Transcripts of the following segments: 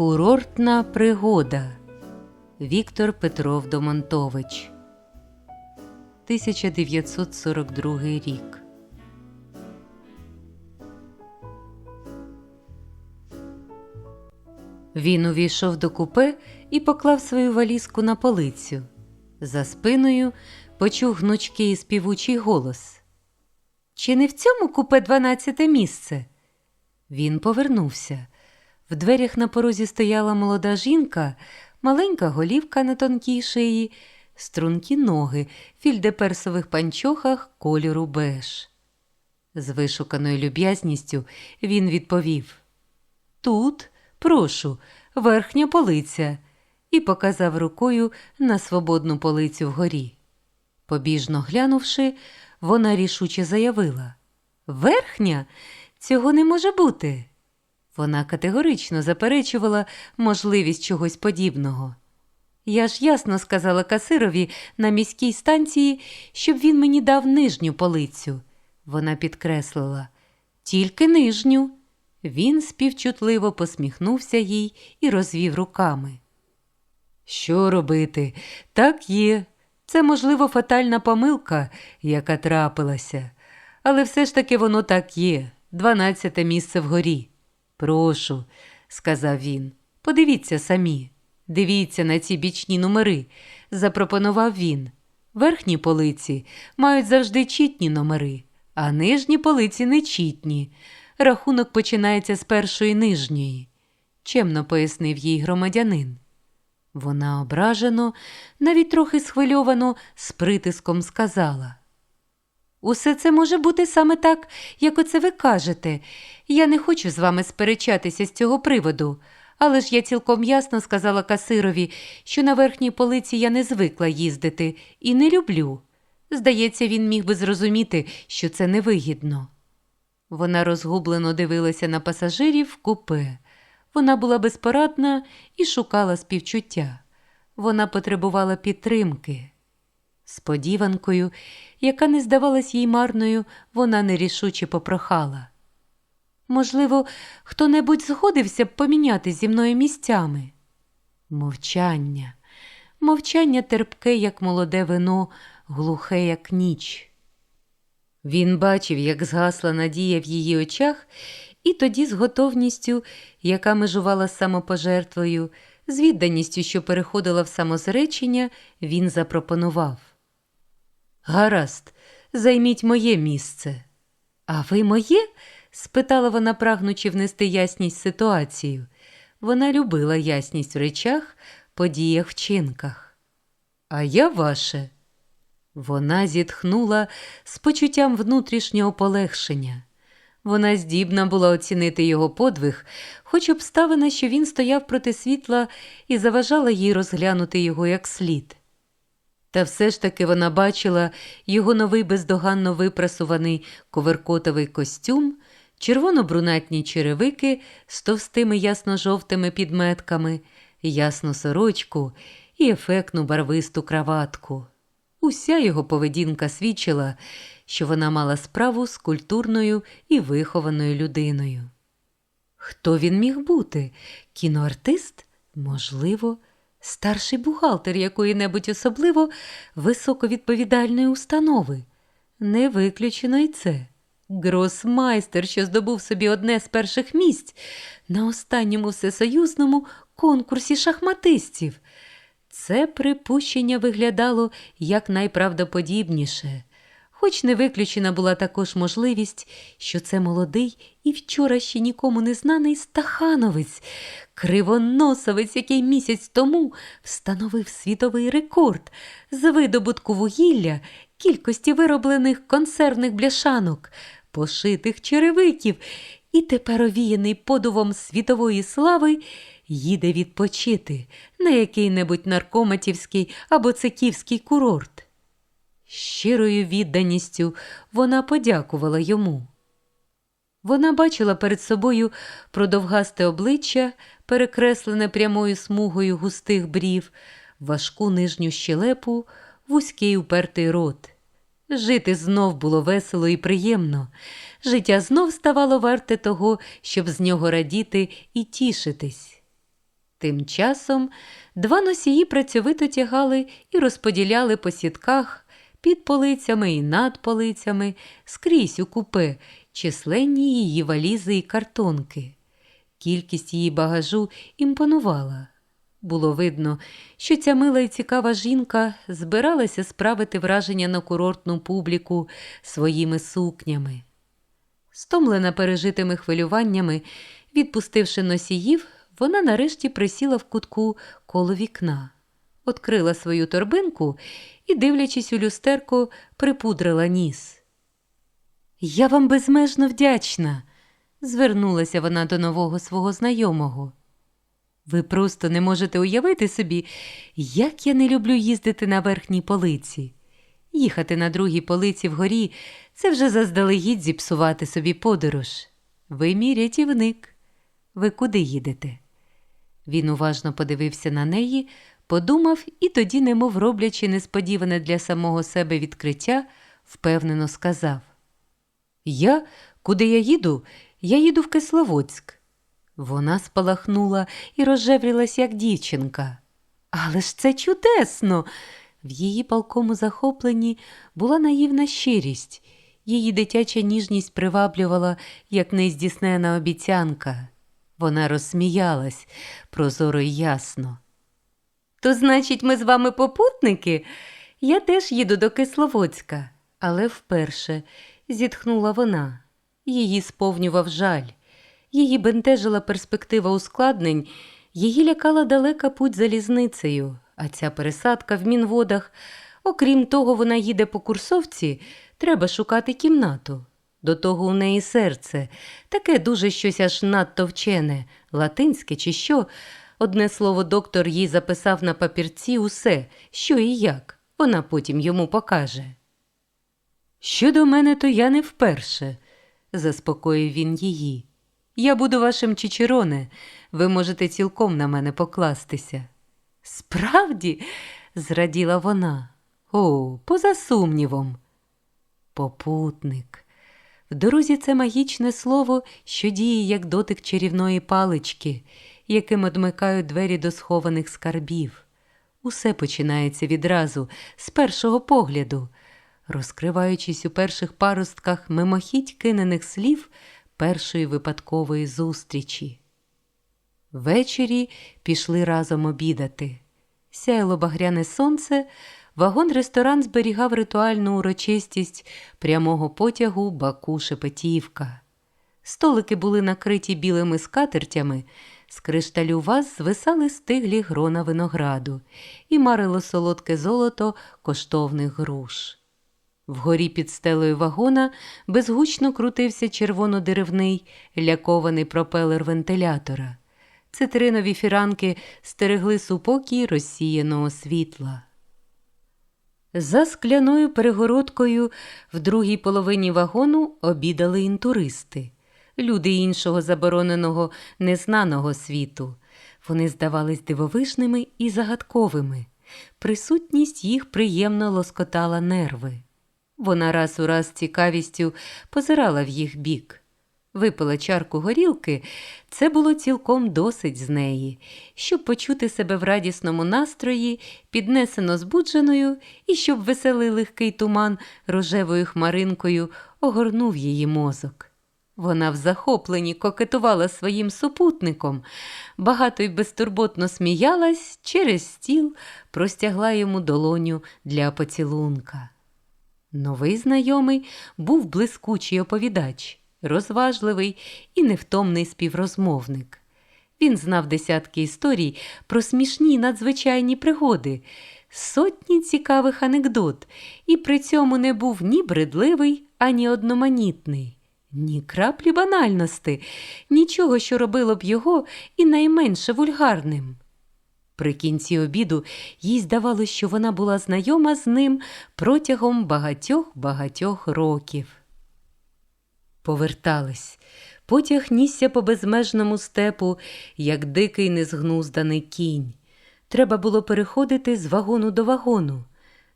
Курортна пригода Віктор Петров Домонтович 1942 рік. Він увійшов до купе і поклав свою валізку на полицю. За спиною почув гнучкий і співучий голос. Чи не в цьому купе дванадцяте місце? Він повернувся. В дверях на порозі стояла молода жінка, маленька голівка на тонкій шиї, стрункі ноги фільдеперсових панчохах кольору беж. З вишуканою люб'язністю він відповів Тут, прошу, верхня полиця, і показав рукою на свободну полицю вгорі. Побіжно глянувши, вона рішуче заявила Верхня? Цього не може бути. Вона категорично заперечувала можливість чогось подібного. Я ж ясно сказала касирові на міській станції, щоб він мені дав нижню полицю. Вона підкреслила тільки нижню. Він співчутливо посміхнувся їй і розвів руками. Що робити? Так є. Це, можливо, фатальна помилка, яка трапилася, але все ж таки воно так є. Дванадцяте місце вгорі. Прошу, сказав він, подивіться самі. Дивіться на ці бічні номери, запропонував він. Верхні полиці мають завжди чітні номери, а нижні полиці нечітні. Рахунок починається з першої нижньої, чемно пояснив їй громадянин. Вона ображено, навіть трохи схвильовано, з притиском сказала. Усе це може бути саме так, як оце ви кажете. Я не хочу з вами сперечатися з цього приводу, але ж я цілком ясно сказала касирові, що на верхній полиці я не звикла їздити і не люблю. Здається, він міг би зрозуміти, що це невигідно. Вона розгублено дивилася на пасажирів в купе. Вона була безпорадна і шукала співчуття. Вона потребувала підтримки. Сподіванкою, яка не здавалась їй марною, вона нерішуче попрохала. Можливо, хто небудь згодився б поміняти зі мною місцями. Мовчання, мовчання терпке, як молоде вино, глухе, як ніч. Він бачив, як згасла надія в її очах, і тоді з готовністю, яка межувала самопожертвою, з відданістю, що переходила в самозречення, він запропонував. Гаразд, займіть моє місце. А ви моє? спитала вона, прагнучи внести ясність ситуацію. Вона любила ясність в речах, подіях, вчинках. А я ваше. Вона зітхнула з почуттям внутрішнього полегшення. Вона здібна була оцінити його подвиг, хоч обставина, що він стояв проти світла і заважала їй розглянути його як слід. Та все ж таки вона бачила його новий бездоганно випрасуваний коверкотовий костюм, червоно-брунатні черевики з товстими ясно-жовтими підметками, ясну сорочку і ефектну барвисту краватку. Уся його поведінка свідчила, що вона мала справу з культурною і вихованою людиною. Хто він міг бути? Кіноартист? Можливо, старший бухгалтер якої-небудь особливо високовідповідальної установи. Не виключено й це. Гросмайстер, що здобув собі одне з перших місць на останньому всесоюзному конкурсі шахматистів. Це припущення виглядало як найправдоподібніше, хоч не виключена була також можливість, що це молодий і вчора ще нікому не знаний стахановець, кривоносовець, який місяць тому встановив світовий рекорд з видобутку вугілля, кількості вироблених консервних бляшанок, пошитих черевиків, і тепер овіяний подувом світової слави їде відпочити на який-небудь наркоматівський або циківський курорт. Щирою відданістю вона подякувала йому. Вона бачила перед собою продовгасте обличчя, перекреслене прямою смугою густих брів, важку нижню щелепу, вузький упертий рот. Жити знов було весело і приємно. Життя знов ставало варте того, щоб з нього радіти і тішитись. Тим часом два носії працьовито тягали і розподіляли по сітках під полицями і над полицями скрізь у купе численні її валізи і картонки. Кількість її багажу імпонувала. Було видно, що ця мила і цікава жінка збиралася справити враження на курортну публіку своїми сукнями. Стомлена пережитими хвилюваннями, відпустивши носіїв, вона нарешті присіла в кутку коло вікна, открила свою торбинку і, дивлячись у люстерку, припудрила ніс. Я вам безмежно вдячна, звернулася вона до нового свого знайомого. Ви просто не можете уявити собі, як я не люблю їздити на верхній полиці. Їхати на другій полиці вгорі це вже заздалегідь зіпсувати собі подорож. Ви мій рятівник. Ви куди їдете? Він уважно подивився на неї, подумав і тоді, немов роблячи несподіване для самого себе відкриття, впевнено сказав: Я, куди я їду? Я їду в Кисловодськ. Вона спалахнула і розжеврілась, як дівчинка. Але ж це чудесно! В її палкому захопленні була наївна щирість, її дитяча ніжність приваблювала, як нездійснена обіцянка. Вона розсміялась прозоро й ясно. То, значить, ми з вами попутники? Я теж їду до Кисловодська, але вперше зітхнула вона. Її сповнював жаль. Її бентежила перспектива ускладнень, її лякала далека путь залізницею, а ця пересадка в мінводах, окрім того, вона їде по курсовці, треба шукати кімнату. До того у неї серце, таке дуже щось аж надто вчене, латинське чи що. Одне слово, доктор їй записав на папірці усе, що і як. Вона потім йому покаже. Щодо мене, то я не вперше, заспокоїв він її. Я буду вашим чичероне, ви можете цілком на мене покластися. Справді, зраділа вона. О, поза сумнівом. Попутник. В дорозі це магічне слово, що діє як дотик чарівної палички, яким одмикають двері до схованих скарбів. Усе починається відразу, з першого погляду, розкриваючись у перших паростках мимохідь кинених слів першої випадкової зустрічі. Ввечері пішли разом обідати. Сяяло багряне сонце, вагон-ресторан зберігав ритуальну урочистість прямого потягу Баку Шепетівка. Столики були накриті білими скатертями, з кришталю ваз звисали стиглі грона винограду і марило солодке золото коштовних груш. Вгорі під стелею вагона безгучно крутився червонодеревний лякований пропелер вентилятора. Цитринові фіранки стерегли супокій розсіяного світла. За скляною перегородкою в другій половині вагону обідали інтуристи, люди іншого забороненого незнаного світу. Вони здавались дивовижними і загадковими. Присутність їх приємно лоскотала нерви. Вона раз у раз цікавістю позирала в їх бік. Випила чарку горілки, це було цілком досить з неї, щоб почути себе в радісному настрої, піднесено збудженою, і щоб веселий легкий туман рожевою хмаринкою огорнув її мозок. Вона в захопленні кокетувала своїм супутником, багато й безтурботно сміялась, через стіл простягла йому долоню для поцілунка. Новий знайомий був блискучий оповідач розважливий і невтомний співрозмовник. Він знав десятки історій про смішні надзвичайні пригоди, сотні цікавих анекдот, і при цьому не був ні бредливий, ані одноманітний, ні краплі банальності, нічого, що робило б його і найменше вульгарним. При кінці обіду їй здавалося, що вона була знайома з ним протягом багатьох багатьох років. Повертались. Потяг нісся по безмежному степу, як дикий незгнузданий кінь. Треба було переходити з вагону до вагону.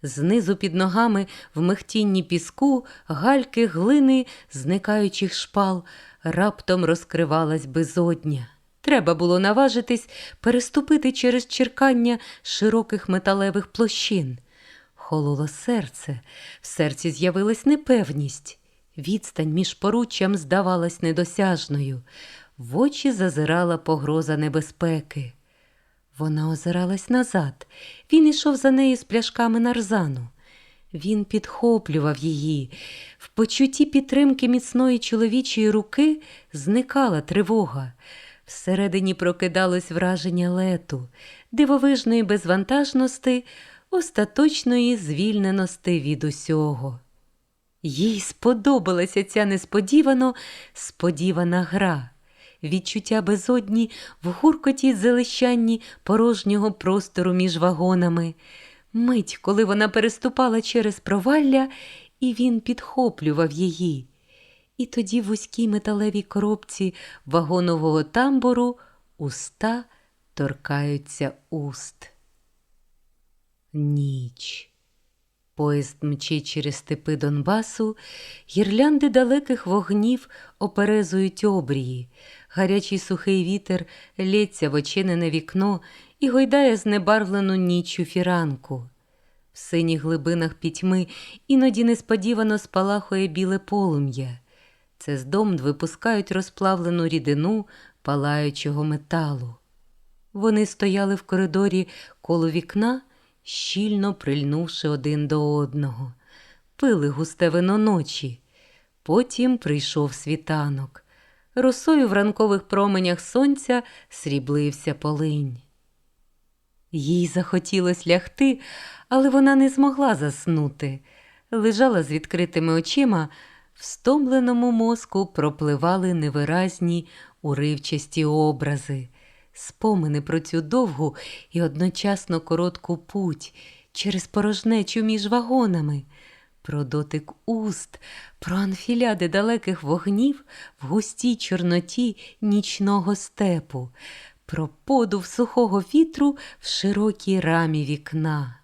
Знизу під ногами в мехтінні піску, гальки, глини, зникаючих шпал, раптом розкривалась безодня. Треба було наважитись переступити через черкання широких металевих площин. Хололо серце, в серці з'явилась непевність. Відстань між поруччям здавалась недосяжною. В очі зазирала погроза небезпеки. Вона озиралась назад. Він ішов за нею з пляшками нарзану. Він підхоплював її. В почутті підтримки міцної чоловічої руки зникала тривога. Всередині прокидалось враження лету, дивовижної безвантажності, остаточної звільненості від усього. Їй сподобалася ця несподівано сподівана гра, відчуття безодні в гуркоті й залищанні порожнього простору між вагонами, мить, коли вона переступала через провалля, і він підхоплював її. І тоді в вузькій металевій коробці вагонового тамбуру уста торкаються уст. Ніч. Поїзд мчить через степи Донбасу, гірлянди далеких вогнів оперезують обрії, гарячий сухий вітер лється в очинене вікно і гойдає знебарвлену ніччю фіранку. В синіх глибинах пітьми іноді несподівано спалахує біле полум'я. Це з дом випускають розплавлену рідину палаючого металу. Вони стояли в коридорі коло вікна, щільно прильнувши один до одного, пили густе вино ночі. Потім прийшов світанок. Росою в ранкових променях сонця сріблився полинь. Їй захотілось лягти, але вона не змогла заснути. Лежала з відкритими очима, в стомленому мозку пропливали невиразні уривчасті образи, спомини про цю довгу і одночасно коротку путь через порожнечу між вагонами, про дотик уст, про анфіляди далеких вогнів в густій чорноті нічного степу, про подув сухого вітру в широкій рамі вікна.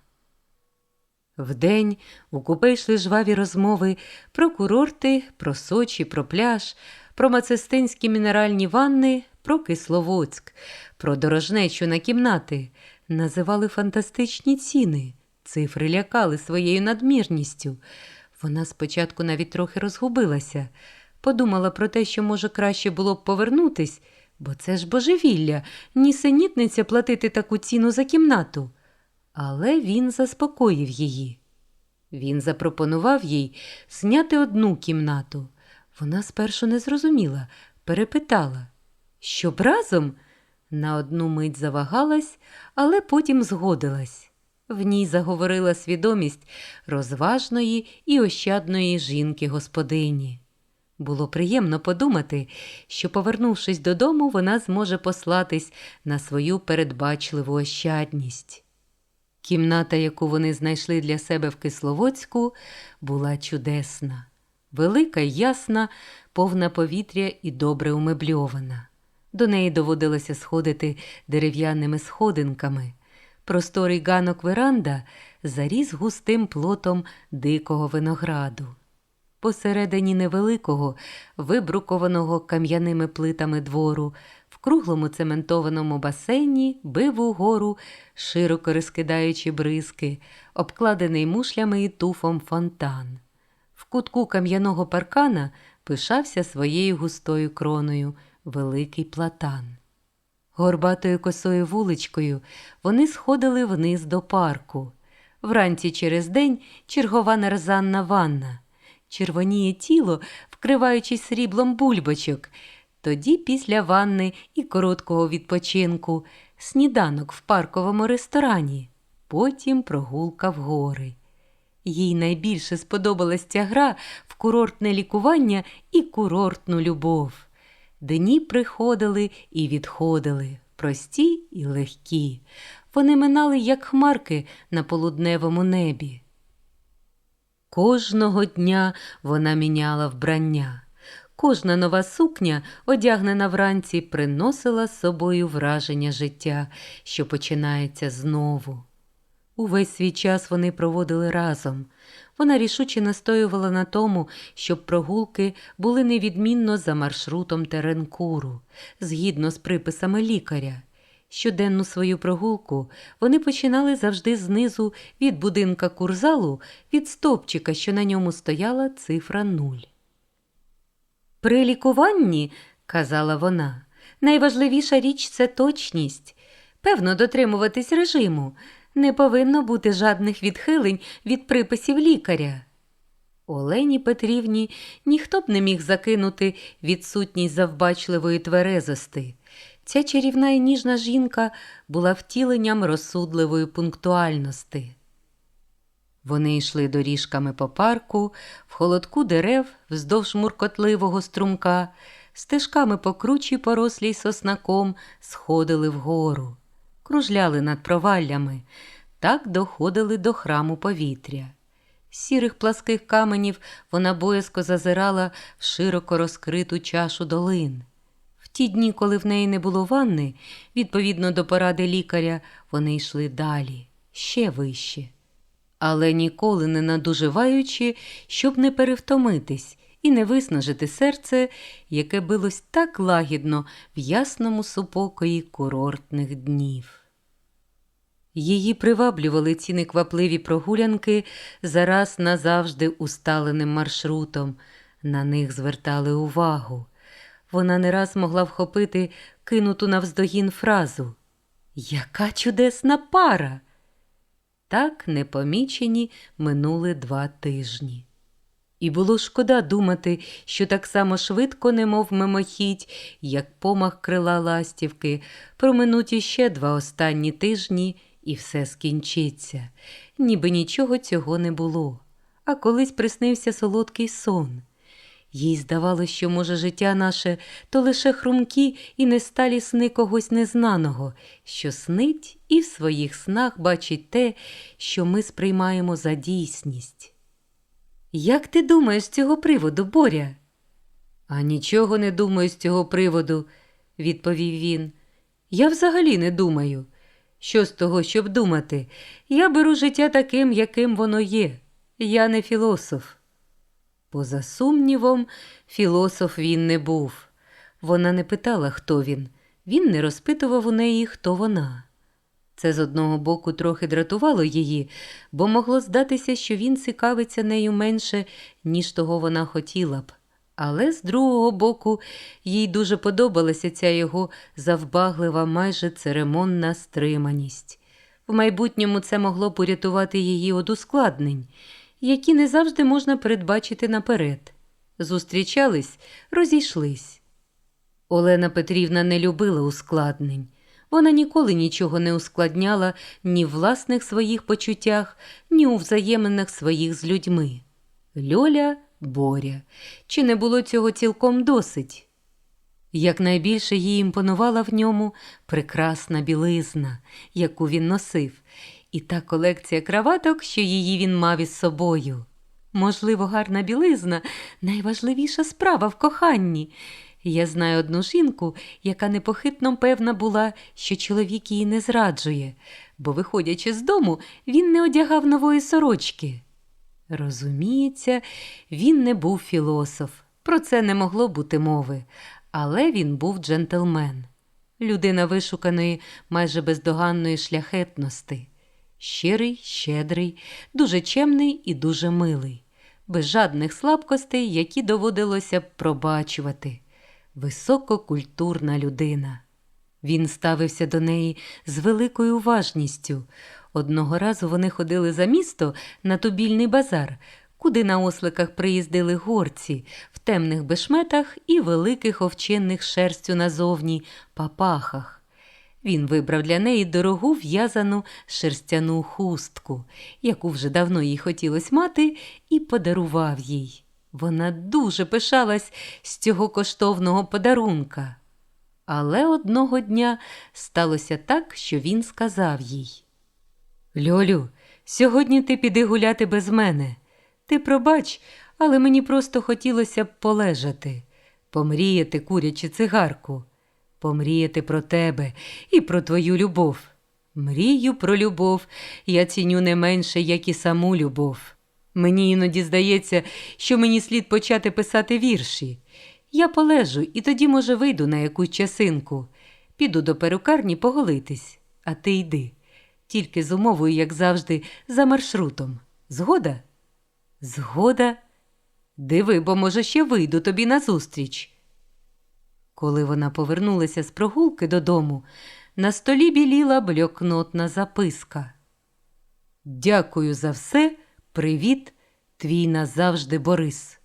Вдень у купе йшли жваві розмови про курорти, про Сочі, про пляж, про мацестинські мінеральні ванни, про Кисловодськ, про дорожнечу на кімнати. Називали фантастичні ціни, цифри лякали своєю надмірністю. Вона спочатку навіть трохи розгубилася, подумала про те, що, може, краще було б повернутись, бо це ж божевілля, нісенітниця платити таку ціну за кімнату. Але він заспокоїв її. Він запропонував їй зняти одну кімнату. Вона спершу не зрозуміла, перепитала, щоб разом на одну мить завагалась, але потім згодилась. В ній заговорила свідомість розважної і ощадної жінки господині. Було приємно подумати, що, повернувшись додому, вона зможе послатись на свою передбачливу ощадність. Кімната, яку вони знайшли для себе в Кисловодську, була чудесна, велика й ясна, повна повітря і добре умебльована. До неї доводилося сходити дерев'яними сходинками. Просторий ганок веранда заріс густим плотом дикого винограду. Посередині невеликого, вибрукованого кам'яними плитами двору, в круглому цементованому басейні бив угору, широко розкидаючи бризки, обкладений мушлями і туфом фонтан. В кутку кам'яного паркана пишався своєю густою кроною великий платан. Горбатою косою вуличкою вони сходили вниз до парку. Вранці через день чергова нарзанна ванна. Червоніє тіло, вкриваючись сріблом бульбочок. Тоді після ванни і короткого відпочинку, сніданок в парковому ресторані, потім прогулка в гори. Їй найбільше сподобалась ця гра в курортне лікування і курортну любов. Дні приходили і відходили, прості і легкі. Вони минали, як хмарки на полудневому небі. Кожного дня вона міняла вбрання. Кожна нова сукня, одягнена вранці, приносила з собою враження життя, що починається знову. Увесь свій час вони проводили разом. Вона рішуче настоювала на тому, щоб прогулки були невідмінно за маршрутом Теренкуру, згідно з приписами лікаря. Щоденну свою прогулку вони починали завжди знизу від будинка курзалу від стовпчика, що на ньому стояла цифра нуль. При лікуванні, казала вона, найважливіша річ це точність. Певно, дотримуватись режиму. Не повинно бути жадних відхилень від приписів лікаря. Олені Петрівні ніхто б не міг закинути відсутність завбачливої тверезости. Ця чарівна і ніжна жінка була втіленням розсудливої пунктуальності. Вони йшли доріжками по парку, в холодку дерев вздовж муркотливого струмка, стежками по кручі порослій соснаком сходили вгору, кружляли над проваллями, так доходили до храму повітря. Сірих пласких каменів вона боязко зазирала в широко розкриту чашу долин. В ті дні, коли в неї не було ванни, відповідно до поради лікаря, вони йшли далі, ще вище. Але ніколи не надуживаючи, щоб не перевтомитись і не виснажити серце, яке билось так лагідно в ясному супокої курортних днів. Її приваблювали ці неквапливі прогулянки зараз назавжди усталеним маршрутом. На них звертали увагу. Вона не раз могла вхопити кинуту навздогін фразу Яка чудесна пара! Так непомічені минули два тижні. І було шкода думати, що так само швидко, немов мимохідь, як помах крила ластівки, проминуть іще два останні тижні, і все скінчиться, ніби нічого цього не було. А колись приснився солодкий сон. Їй здавалося, що, може, життя наше то лише хрумкі і несталі сни когось незнаного, що снить і в своїх снах бачить те, що ми сприймаємо за дійсність. Як ти думаєш з цього приводу, Боря? А нічого не думаю з цього приводу, відповів він. Я взагалі не думаю. Що з того, щоб думати? Я беру життя таким, яким воно є. Я не філософ. Поза сумнівом, філософ він не був. Вона не питала, хто він. Він не розпитував у неї, хто вона. Це з одного боку трохи дратувало її, бо могло здатися, що він цікавиться нею менше, ніж того вона хотіла б. Але з другого боку, їй дуже подобалася ця його завбаглива, майже церемонна стриманість. В майбутньому це могло б урятувати її від ускладнень, які не завжди можна передбачити наперед. Зустрічались, розійшлись. Олена Петрівна не любила ускладнень. Вона ніколи нічого не ускладняла ні в власних своїх почуттях, ні у взаєминах своїх з людьми. Льоля Боря. Чи не було цього цілком досить? Якнайбільше їй імпонувала в ньому прекрасна білизна, яку він носив, і та колекція краваток, що її він мав із собою. Можливо, гарна білизна найважливіша справа в коханні. Я знаю одну жінку, яка непохитно певна була, що чоловік її не зраджує, бо, виходячи з дому, він не одягав нової сорочки. Розуміється, він не був філософ, про це не могло бути мови, але він був джентльмен, людина вишуканої, майже бездоганної шляхетності, щирий, щедрий, дуже чемний і дуже милий, без жадних слабкостей, які доводилося б пробачувати, висококультурна людина. Він ставився до неї з великою уважністю. Одного разу вони ходили за місто на тубільний базар, куди на осликах приїздили горці в темних бешметах і великих овчинних шерстю назовні папахах. Він вибрав для неї дорогу в'язану шерстяну хустку, яку вже давно їй хотілося мати, і подарував їй. Вона дуже пишалась з цього коштовного подарунка. Але одного дня сталося так, що він сказав їй Льолю, сьогодні ти піди гуляти без мене. Ти пробач, але мені просто хотілося б полежати, помріяти, курячи цигарку, помріяти про тебе і про твою любов. Мрію про любов я ціню не менше, як і саму любов. Мені іноді здається, що мені слід почати писати вірші. Я полежу і тоді, може, вийду на якусь часинку. Піду до перукарні поголитись, а ти йди. Тільки з умовою, як завжди, за маршрутом. Згода? Згода? Диви, бо, може, ще вийду тобі назустріч. Коли вона повернулася з прогулки додому, на столі біліла бльокнотна записка. Дякую за все, привіт, твій назавжди Борис.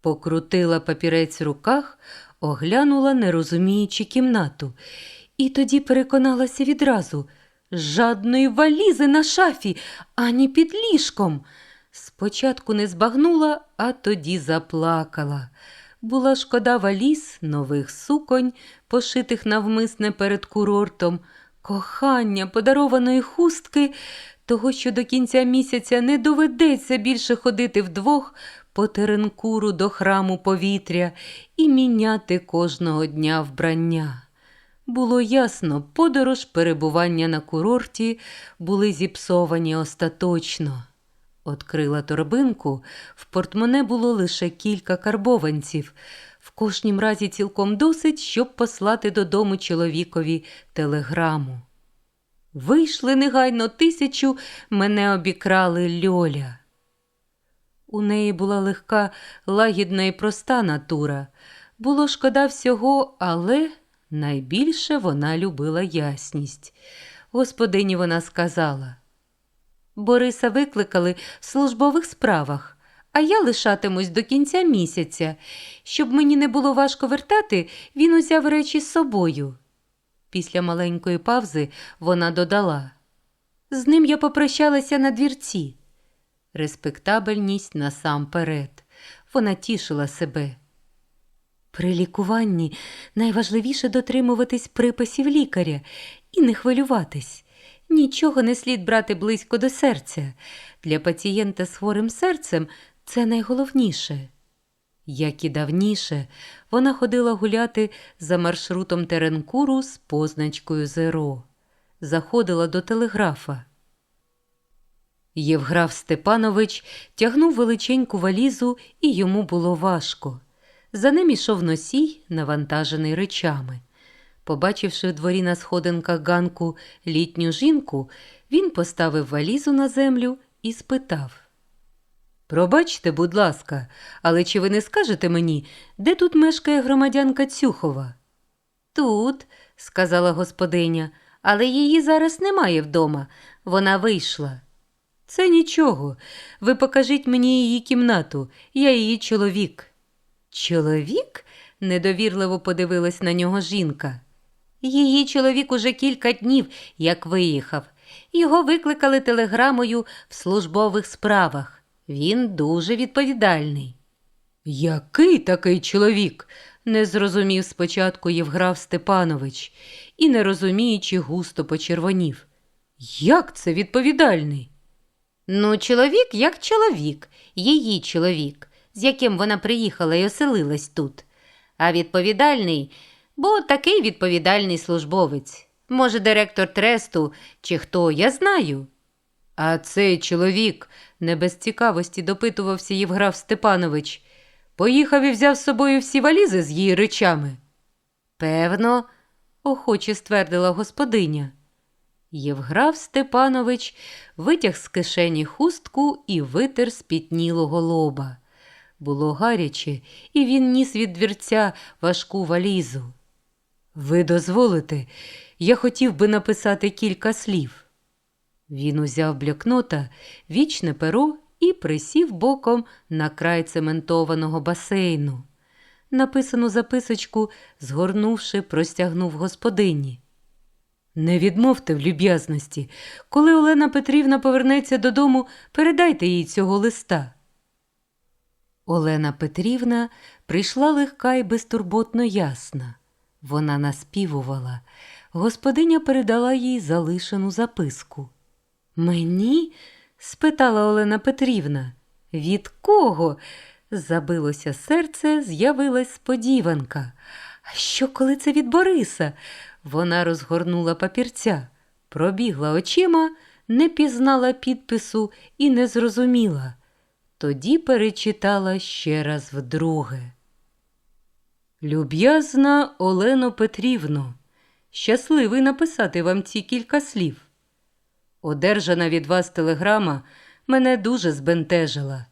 Покрутила папірець в руках, оглянула, не розуміючи кімнату, і тоді переконалася відразу жадної валізи на шафі, ані під ліжком. Спочатку не збагнула, а тоді заплакала. Була шкода валіз, нових суконь, пошитих навмисне перед курортом, кохання, подарованої хустки, того, що до кінця місяця не доведеться більше ходити вдвох по теренкуру до храму повітря і міняти кожного дня вбрання. Було ясно, подорож перебування на курорті були зіпсовані остаточно. Открила торбинку, в портмоне було лише кілька карбованців. В кожнім разі цілком досить, щоб послати додому чоловікові телеграму. Вийшли негайно тисячу, мене обікрали льоля. У неї була легка, лагідна і проста натура. Було шкода всього, але найбільше вона любила ясність. Господині вона сказала. Бориса викликали в службових справах, а я лишатимусь до кінця місяця. Щоб мені не було важко вертати, він узяв речі з собою. Після маленької павзи вона додала з ним я попрощалася на двірці. Респектабельність насамперед. Вона тішила себе. При лікуванні найважливіше дотримуватись приписів лікаря і не хвилюватись. Нічого не слід брати близько до серця. Для пацієнта з хворим серцем це найголовніше. Як і давніше, вона ходила гуляти за маршрутом Теренкуру з позначкою Зеро. Заходила до телеграфа. Євграф Степанович тягнув величеньку валізу, і йому було важко. За ним ішов носій, навантажений речами. Побачивши в дворі на сходинках ганку літню жінку, він поставив валізу на землю і спитав Пробачте, будь ласка, але чи ви не скажете мені, де тут мешкає громадянка Цюхова? Тут, сказала господиня, але її зараз немає вдома. Вона вийшла. Це нічого. Ви покажіть мені її кімнату, я її чоловік. Чоловік? недовірливо подивилась на нього жінка. Її чоловік уже кілька днів, як виїхав. Його викликали телеграмою в службових справах. Він дуже відповідальний. Який такий чоловік? не зрозумів спочатку Євграф Степанович і, не розуміючи, густо почервонів. Як це відповідальний? Ну, чоловік як чоловік, її чоловік, з яким вона приїхала і оселилась тут. А відповідальний, бо такий відповідальний службовець. Може, директор тресту чи хто, я знаю. А цей чоловік, не без цікавості допитувався Євграф Степанович, поїхав і взяв з собою всі валізи з її речами. Певно, охоче ствердила господиня. Євграф Степанович витяг з кишені хустку і витер спітнілого лоба. Було гаряче, і він ніс від двірця важку валізу. Ви дозволите, я хотів би написати кілька слів. Він узяв блокнота, вічне перо і присів боком на край цементованого басейну. Написану записочку, згорнувши, простягнув господині. Не відмовте в люб'язності. Коли Олена Петрівна повернеться додому, передайте їй цього листа. Олена Петрівна прийшла легка і безтурботно ясна. Вона наспівувала. Господиня передала їй залишену записку. Мені? спитала Олена Петрівна. Від кого? Забилося серце, з'явилась сподіванка. А що, коли це від Бориса? Вона розгорнула папірця. Пробігла очима, не пізнала підпису і не зрозуміла. Тоді перечитала ще раз вдруге. Люб'язна Олено Петрівно, щасливий написати вам ці кілька слів. Одержана від вас телеграма мене дуже збентежила,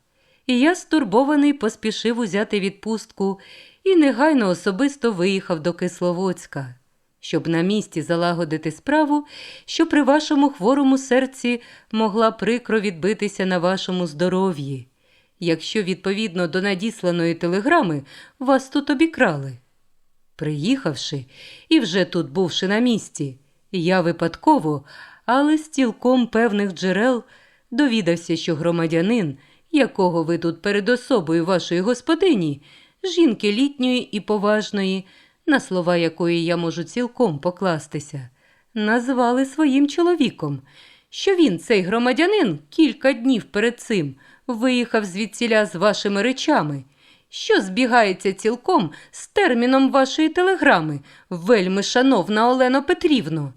і я стурбований поспішив узяти відпустку і негайно особисто виїхав до Кисловодська, щоб на місці залагодити справу, що при вашому хворому серці могла прикро відбитися на вашому здоров'ї, якщо відповідно до надісланої телеграми вас тут обікрали. Приїхавши і вже тут бувши на місці, я випадково, але з цілком певних джерел довідався, що громадянин, якого ви тут перед особою вашої господині, жінки літньої і поважної, на слова якої я можу цілком покластися, назвали своїм чоловіком, що він, цей громадянин, кілька днів перед цим виїхав звідсіля з вашими речами, що збігається цілком з терміном вашої телеграми, вельми шановна Олено Петрівно.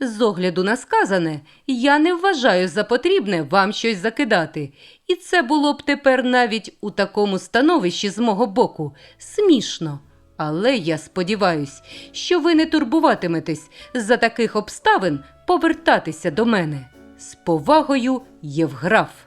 З огляду на сказане, я не вважаю за потрібне вам щось закидати, і це було б тепер навіть у такому становищі з мого боку смішно. Але я сподіваюсь, що ви не турбуватиметесь за таких обставин повертатися до мене. З повагою, Євграф.